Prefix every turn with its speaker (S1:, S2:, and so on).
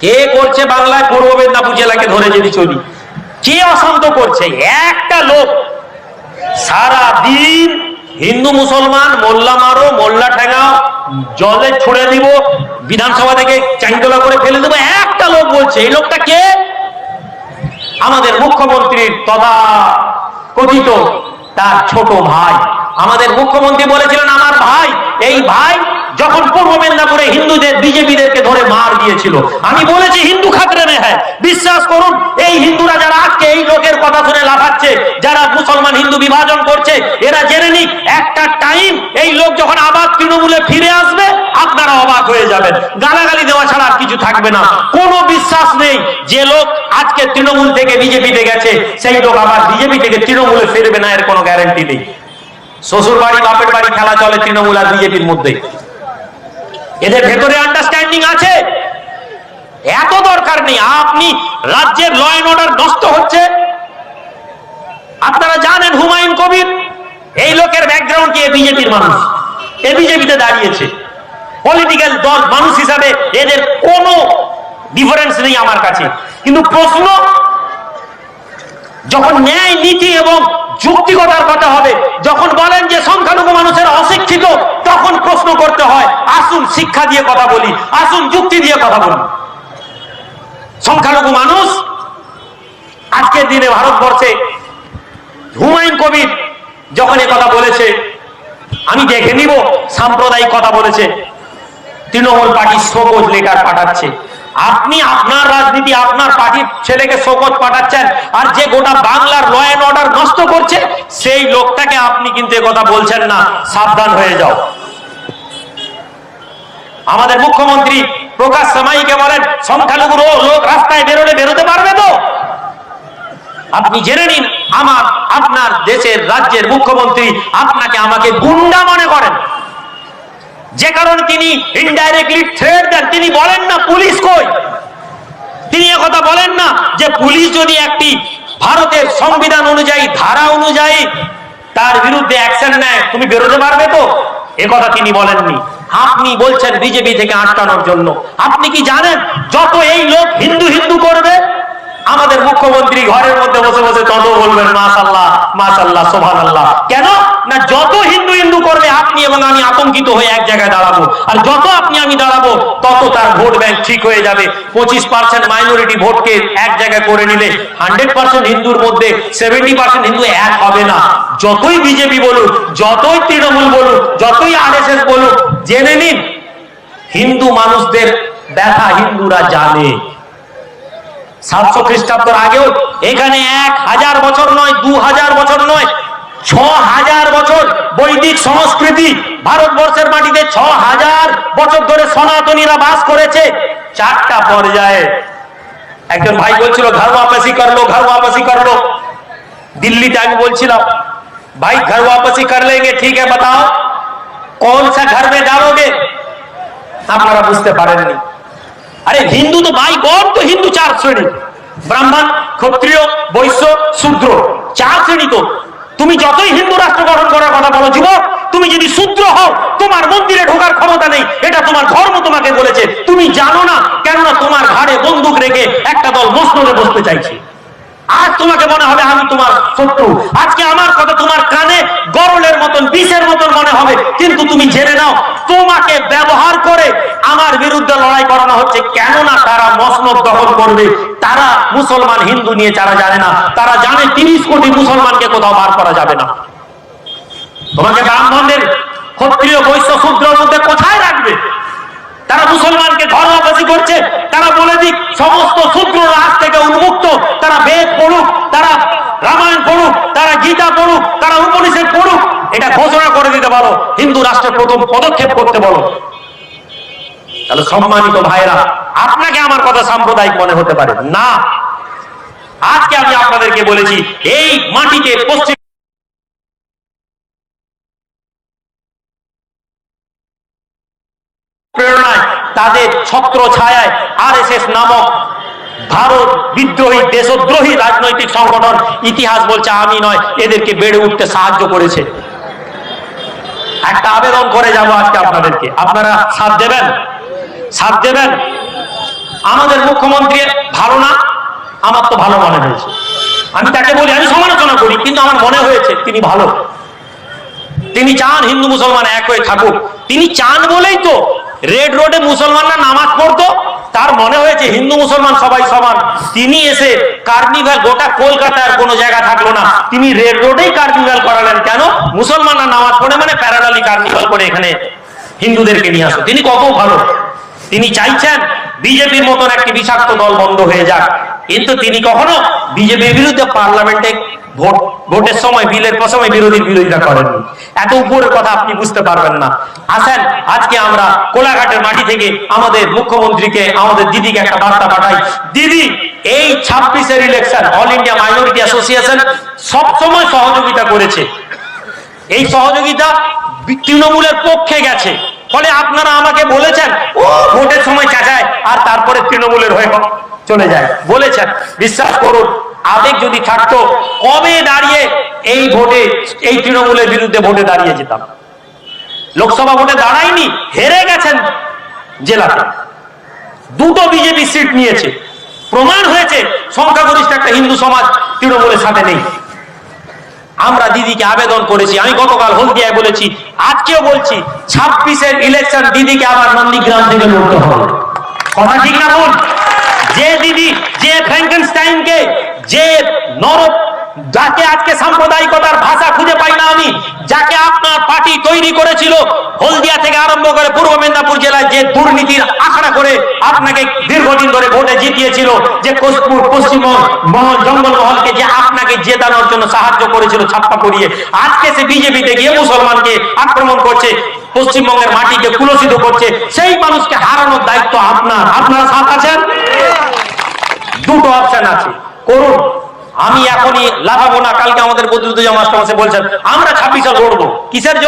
S1: কে করছে বাংলায় পূর্ব মেদিনীপুর জেলাকে ধরে যদি চলি? কে অশান্ত করছে? একটা লোক। সারা দিন হিন্দু, মুসলমান, মোল্লা মারো, মোল্লা ঠেঙাও, জলে ছুড়ে দিব, বিধানসভা থেকে চাঙ্গলা করে ফেলে দেবো। একটা লোক বলছে, এই লোকটা কে? আমাদের মুখ্যমন্ত্রীর তথা কথিত তার ছোট ভাই। আমাদের মুখ্যমন্ত্রী বলেছিলেন, আমার ভাই, এই ভাই যখন পূর্ব মেদিনীপুরে হিন্দুদের, বিজেপিদেরকে ধরে মার দিয়েছিল, আমি বলেছি, হিন্দু খাতরে মে হ্যাঁ বিশ্বাস করুন, এই হিন্দুরা যারা আজকে এই লোকের কথা শুনে লাফাচ্ছে, যারা মুসলমান হিন্দু বিভাজন করছে, এরা জেনে নিক, একটা টাইম এই লোক যখন আবার তৃণমূলে ফিরে আসবে, আপনারা অবাক হয়ে যাবেন। গালাগালি দেওয়া ছাড়া আর কিছু থাকবে না। কোনো বিশ্বাস নেই যে লোক আজকে তৃণমূল থেকে বিজেপিতে গেছে, সেই লোক আবার বিজেপি থেকে তৃণমূলে ফিরবে না, এর কোনো গ্যারান্টি নেই। শ্বশুর বাড়ি বাপের বাড়ি খেলা চলে তৃণমূল আর বিজেপির মধ্যে এদের ভেতরে আন্ডারস্ট্যান্ডিং আছে। এত দরকার নেই, আপনি রাজ্যের ল অ্যান্ড অর্ডার নষ্ট হচ্ছে। আপনারা জানেন হুমায়ুন কবির, এই লোকের ব্যাকগ্রাউন্ড কি? বিজেপির মানুষ। এ বিজেপিতে দাঁড়িয়েছে। পলিটিক্যাল দল, মানুষ হিসাবে এদের কোনো ডিফারেন্স নেই আমার কাছে। কিন্তু প্রশ্ন, যখন ন্যায়, নীতি এবং যুক্তিকতার কথা হবে। যখন বলেন যে সংখ্যালঘু মানুষের অশিক্ষিত, তখন প্রশ্ন করতে হয়, আসুন শিক্ষা দিয়ে কথা বলি, আসুন যুক্তি দিয়ে কথা বলি। সংখ্যালঘু মানুষ, আজকের দিনে ভারতবর্ষে হুমায়ুন কবির যখন এ কথা বলেছে, আমি দেখে নিব, সাম্প্রদায়িক কথা বলেছে, তৃণমূল পার্টি শোকজ লেটার পাঠাচ্ছে। আপনি আপনার রাজনীতি, আপনার পার্টির ছেলেকে শোকজ পাঠাচ্ছেন আর যে গোটা বাংলার ল অ্যান্ড অর্ডার নষ্ট করছে, সেই লোকটাকে আপনি কিন্তু কথা বলছেন না। সাবধান হয়ে যাও। আমাদের মুখ্যমন্ত্রী প্রকাশ সামাইকে বলেন, সংখ্যালঘু লোক রাস্তায় বেরোলে বেরোতে পারবে তো? আপনি জেনে নিন, আমার, আপনার দেশের, রাজ্যের মুখ্যমন্ত্রী আপনাকে আমাকে গুন্ডা মনে করেন। যে কারণে তিনি ইনডাইরেক্টলি থ্রেড দেন। তিনি বলেন না, পুলিশ কই? তিনি কথা বলেন না যে পুলিশ যদি একটি ভারতের সংবিধান অনুযায়ী, ধারা অনুযায়ী তার বিরুদ্ধে অ্যাকশন নেয়, তুমি বেরোতে পারবে তো? এ কথা তিনি বলেননি। আপনি বলছেন বিজেপি থেকে আটকানোর জন্য। আপনি কি জানেন, যত এই লোক হিন্দু হিন্দু করবে আমাদের মুখ্যমন্ত্রী ঘরের মধ্যে বসে বসে তত বলবেন মাশাল্লাহ মাশাল্লাহ সোভান আল্লাহ কেন? না, যত হিন্দু হিন্দু করবে, আপনি এবং আমি আতঙ্কিত হয়ে এক জায়গায় দাঁড়াবো। আর যত আপনি আমি দাঁড়াবো, তত তার ভোট ব্যাংক ঠিক হয়ে যাবে। পঁচিশ পার্সেন্ট মাইনরিটি ভোটকে এক জায়গায় করে নিলে হান্ড্রেড পার্সেন্ট হিন্দুর মধ্যে সেভেন্টি পার্সেন্ট হিন্দু এক হবে না। যতই বিজেপি বলুক, যতই তৃণমূল বলুক, যতই আর এস এস বলুক, জেনে নিন, হিন্দু মানুষদের ব্যথা হিন্দুরা জানে। সাতশো খ্রিস্টাব্দের আগেও এখানে এক হাজার বছর নয় দু হাজার বছর নয় ছ হাজার বছর বৈদিক সংস্কৃতি ভারতবর্ষের মাটিতে ছ হাজার বছর ধরে সনাতনীরা বাস করেছে চারটা পর্যায়ে একজন ভাই বলছিল ঘর ওয়াপাসি করলো ঘর ওয়াপাসি করলো দিল্লিতে আমি বলছিলাম ভাই ঘর ওয়াপাসি कर लेंगे ठीक है बताओ कौन सा घर में डालोगे আপনারা বুঝতে পারেননি আরে হিন্দু তো ভাই গড তো হিন্দু, চার শ্রেণি। ব্রাহ্মণ, ক্ষত্রিয়, বৈশ্য, শূদ্র, চার শ্রেণি তো। তুমি যতই হিন্দু রাষ্ট্র গঠন করার কথা বলো, যুবক, তুমি যদি শূদ্র হও, তোমার মন্দিরে ঢোকার ক্ষমতা নেই। এটা তোমার ধর্ম তোমাকে বলেছে। তুমি জানো না, কেননা তোমার ঘাড়ে বন্দুক রেখে একটা দল মসনদে বসতে চাইছে। তোমাকে মনে হবে আমি তোমার শত্রু। আজকে আমার কথা তোমার কানে গরলের মতন, বিষের মতন মনে হবে। কিন্তু তুমি জেনে নাও, তোমাকে ব্যবহার করে আমার বিরুদ্ধে লড়াই করানো হচ্ছে। কেননা তারা মসনদ দখল করবে। তারা মুসলমান হিন্দু নিয়ে তারা জানে না, তারা জানে তিরিশ কোটি মুসলমানকে কোথাও বার করা যাবে না। তোমাকে ব্রাহ্মণদের ক্ষত্রিয় বৈশ্য শূদ্রের মধ্যে কোথায় রাখবে? তারা মুসলমানকে ধর্মবাসী করছে। তারা বলে দিক, সমস্ত শূদ্র রাজ থেকে উন্মুক্ত, তারা বেদ পড়ুক, তারা রামায়ণ পড়ুক, তারা গীতা পড়ুক, তারা উপনিষদ পড়ুক, এটা ঘোষণা করে দিতে পারো। হিন্দু রাষ্ট্রের প্রথম পদক্ষেপ করতে বলো। তাহলে সম্মানিত ভাইরা আপনাকে আমার কথা সাম্প্রদায়িক মনে হতে পারে। না। আজকে আমি আপনাদেরকে বলেছি, এই মাটিতে পশ্চিম প্রেরণায় তাদের ছত্র ছায়ায় আর এস এস নামক ভারত বিদ্রোহী, দেশদ্রোহী রাজনৈতিক সংগঠন ইতিহাস বলছে আমি নয়, এদেরকে বেড়ে উঠতে সাহায্য করেছে। একটা আবেদন করে যাব আজকে আপনাদেরকে। আপনারা সাথ দেবেন? সাথ দেবেন? আমাদের মুখ্যমন্ত্রী ভালো না? আমার তো ভালো মনে হয়েছে। আমি তাকে বলি, আমি সমালোচনা করি, কিন্তু আমার মনে হয়েছে তিনি ভালো। তিনি চান হিন্দু মুসলমান এক হয়ে থাকুক। তিনি চান বলেই তো রেড রোডে মুসলমানরা নামাজ পড়তো। তার মনে হয়েছে হিন্দু মুসলমান সবাই সমান। তিনি এসে কার্নিভাল, গোটা কলকাতার কোনো জায়গা থাকল না। তিনি রেড রোডেই কার্নিভাল করালেন কেন? মুসলমানরা নামাজ পড়ে মানে প্যারালালি কার্নিভাল করে এখানে হিন্দুদেরকে নিয়ে আসো। তিনি কত ভালো। তিনি চাইছেন বিজেপির মতন একটি বিষাক্ত দল বন্ধ হয়ে যাক। কিন্তু তিনি কখনো বিজেপির বিরুদ্ধে পার্লামেন্টে ভোট, ভোটের সময় বিলের সময় বিরোধীর বিরোধিতা করেননি। এত উপরের কথা আপনি বুঝতে পারবেন না। আসেন, আজকে আমরা কোলাঘাটের মাটি থেকে আমাদের মুখ্যমন্ত্রীকে, আমাদের দিদিকে একটা বার্তা পাঠাই। দিদি, এই ছাব্বিশের election all India minority association সবসময় সহযোগিতা করেছে। এই সহযোগিতা তৃণমূলের পক্ষে গেছে। ফলে আপনারা আমাকে বলেছেন, ও, ভোটের সময় চাচায়, আর তারপরে তৃণমূলের হয়ে চলে যায়। বলেছেন, বিশ্বাস করুন, আবেগ যদি থাকতো, কবে দাঁড়িয়ে এই ভোটে, এই তৃণমূলের বিরুদ্ধে ভোটে দাঁড়িয়ে যেতাম? লোকসভা ভোটে দাঁড়ায়নি, হেরে গেছেন জেলাতে। দুটো বিজেপি সিট নিয়েছে। প্রমাণ হয়েছে, সংখ্যাগরিষ্ঠ একটা হিন্দু সমাজ তৃণমূলের সাথে নেই। আমরা দিদিকে আবেদন করেছি, আমি গতকাল হলদিয়ায় বলেছি, আজকেও বলছি, ছাব্বিশের ইলেকশন দিদিকে আবার নন্দীগ্রাম থেকে লড়তে হবে। কথা ঠিক না বল যে দিদি, যে ফ্র্যাঙ্কেনস্টাইনকে যে নর যাকে আজকে সাম্প্রদায়িকতার ভাষা খুঁজে পাই না আমি, যাকে আপনার পার্টি তৈরি করেছিল হলদিয়া থেকে আরম্ভ করে পূর্ব মেদিনীপুর জেলায় যে দুর্নীতির আখড়া করে আপনাকে দীর্ঘদিন ধরে ভোটে জিতিয়েছিল, যে কোষপুর পশ্চিমবঙ্গ, মহল জঙ্গল মহলকে যে আপনাকে জেতানোর জন্য সাহায্য করেছিল ছাপ্পা করিয়ে আজকে সে বিজেপিতে গিয়ে মুসলমানকে আক্রমণ করছে, পশ্চিমবঙ্গের মাটিকে কুলসিত করছে, সেই মানুষকে হারানোর দায়িত্ব আপনার। আপনারা সাথ আছেন? দুটো অপশন আছে। করুন। আমি এখনই লাভাবো না, কালকে আমাদের বদরুদ্দোজা মাস্টার বলছেন, আমরা ছাব্বিশে লড়বো কিসের জন্য?